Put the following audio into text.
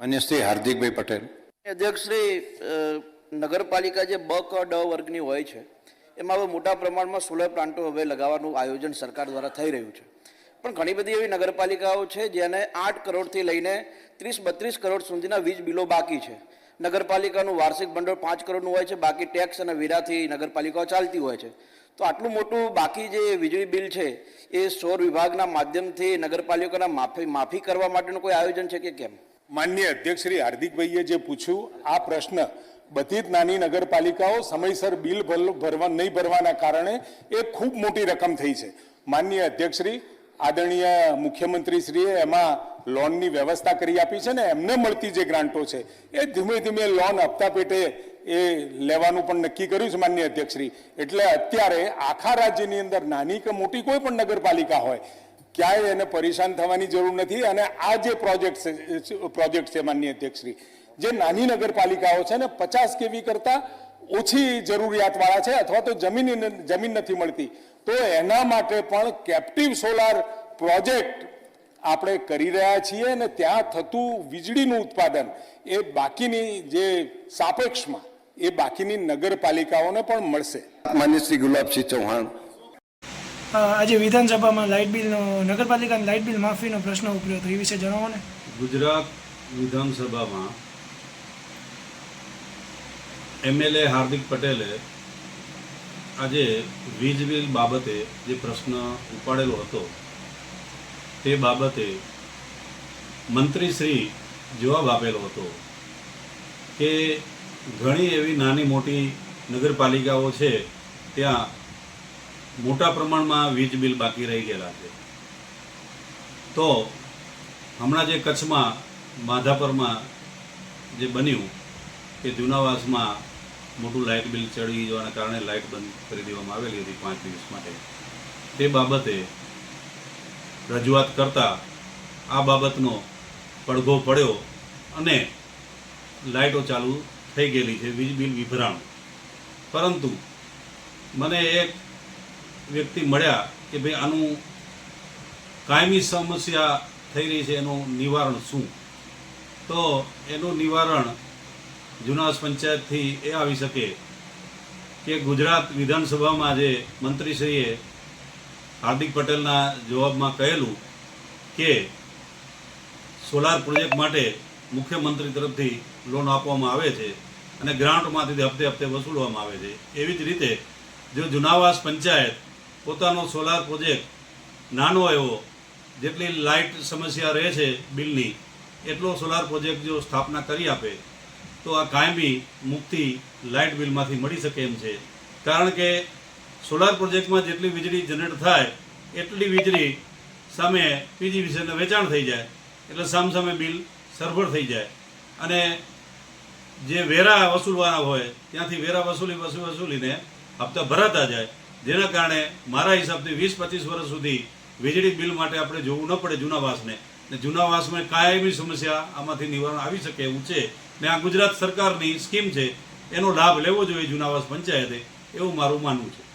માન્ય શ્રી હાર્દિકભાઈ પટેલ. અધ્યક્ષશ્રી શ્રી નગરપાલિકા જે બ, ક, ડ વર્ગની હોય છે, એમાં હવે મોટા પ્રમાણમાં સોલર પ્લાન્ટો હવે લગાવવાનું આયોજન સરકાર દ્વારા થઈ રહ્યું છે. પણ ઘણી બધી એવી નગરપાલિકાઓ છે જેને આઠ કરોડથી લઈને ત્રીસ, બત્રીસ કરોડ સુધીના વીજ બિલો બાકી છે. નગરપાલિકાનું વાર્ષિક ભંડોળ પાંચ કરોડનું હોય છે, બાકી ટેક્સ અને વેરાથી નગરપાલિકાઓ ચાલતી હોય છે. તો આટલું મોટું બાકી જે વીજળી બિલ છે, એ સૌર વિભાગના માધ્યમથી નગરપાલિકાના માફી માફી કરવા માટેનું કોઈ આયોજન છે કે કેમ? માન્ય અધ્યક્ષ શ્રી હાર્દિકભાઈએ જે પૂછ્યું, આ પ્રશ્ન બધી જ નાની નગરપાલિકાઓ સમયસર બિલ ભર- ભરવા, નહીં ભરવાના કારણે એ ખૂબ મોટી રકમ થઈ છે. માનનીય અધ્યક્ષ શ્રી, આદરણીય મુખ્યમંત્રીશ્રીએ એમાં લોનની વ્યવસ્થા કરી આપી છે ને એમને મળતી જે ગ્રાન્ટો છે, એ ધીમે ધીમે લોન હપ્તા પેટે એ લેવાનું પણ નક્કી કર્યું છે માન્ય અધ્યક્ષશ્રી એટલે અત્યારે આખા રાજ્યની અંદર નાની કે મોટી કોઈ પણ નગરપાલિકા હોય ક્યાંય એને પરેશાન થવાની જરૂર નથી અને આ જે પ્રોજેક્ટ પ્રોજેક્ટ છે માનનીય અધ્યક્ષશ્રી, જે નાની નગરપાલિકાઓ છે ને પચાસ કેવી કરતા ઓછી જરૂરિયાતવાળા છે અથવા તો જમીન જમીન નથી મળતી, તો એના માટે પણ કેપ્ટિવ સોલાર પ્રોજેક્ટ આપણે કરી રહ્યા છીએ અને ત્યાં થતું વીજળીનું ઉત્પાદન એ બાકીની જે સાપેક્ષમાં એ બાકીની નગરપાલિકાઓને પણ મળશે. માન્ય શ્રી ગુલાબસિંહ ચૌહાણ આજે વિધાનસભામાં લાઇટ બિલનો, નગરપાલિકાની લાઇટ બિલ માફીનો પ્રશ્ન ઉભર્યો હતો, એ વિશે જણાવો ને. ગુજરાત વિધાનસભામાં એમએલએ હાર્દિક પટેલે આજે વીજ બિલ બાબતે જે પ્રશ્ન ઉપાડેલો હતો, તે બાબતે મંત્રીશ્રી જવાબ આપેલો હતો કે ઘણી એવી નાની મોટી નગરપાલિકાઓ છે, ત્યાં મોટા પ્રમાણમાં વીજ બિલ બાકી રહી ગયેલા છે. તો હમણાં જે કચ્છમાં માધાપરમાં જે બન્યું કે જૂનાવાસમાં મોટું લાઇટ બિલ ચડી જવાના કારણે લાઇટ બંધ કરી દેવામાં આવેલી હતી પાંચ દિવસ માટે. તે બાબતે રજૂઆત કરતા આ બાબતનો પડઘો પડ્યો અને લાઇટો ચાલુ થઈ ગયેલી છે, વીજ બિલ વિભરાણું. પરંતુ મને એક વ્યક્તિ મળ્યા કે ભાઈ આનું કાયમી સમસ્યા થઈ રહી છે, એનું નિવારણ શું? તો એનું નિવારણ જુનાસ પંચાયતથી એ આવી શકે કે ગુજરાત વિધાનસભામાં જે મંત્રીશ્રીએ હાર્દિક પટેલના જવાબમાં કહેલું કે સોલાર પ્રોજેક્ટ માટે મુખ્યમંત્રી તરફથી લોન આપવામાં આવે છે અને ગ્રાન્ટમાંથી હપ્તે હપ્તે વસૂલવામાં આવે છે. એવી જ રીતે જો જુનાવાસ પંચાયત પોતાનો સોલાર પ્રોજેક્ટ નાનો એવો, જેટલી લાઇટ સમસ્યા રહે છે બિલની, એટલો સોલાર પ્રોજેક્ટ જો સ્થાપના કરી આપે, તો આ કાયમી મુક્તિ લાઇટ બિલમાંથી મળી શકે એમ છે. કારણ કે સોલાર પ્રોજેક્ટમાં જેટલી વીજળી જનરેટ થાય, એટલી વીજળી સામે પીજી વિષયને વેચાણ થઈ જાય, એટલે સામસામે બિલ સરભર થઈ જાય. અને જે વેરા વસૂલવાના હોય, ત્યાંથી વેરા વસૂલી વસૂલી વસૂલીને હપ્તા ભરાતા જાય. જેના કારણે મારા હિસાબથી વીસ પચીસ વર્ષ સુધી વીજળી બિલ માટે આપણે જોવું ન પડે જૂનાવાસને. ને જૂનાવાસમાં કાયમી સમસ્યા આમાંથી નિવારણ આવી શકે એવું છે. ને આ ગુજરાત સરકારની સ્કીમ છે, એનો લાભ લેવો જોઈએ જૂનાવાસ પંચાયતે, એવું મારું માનવું છે.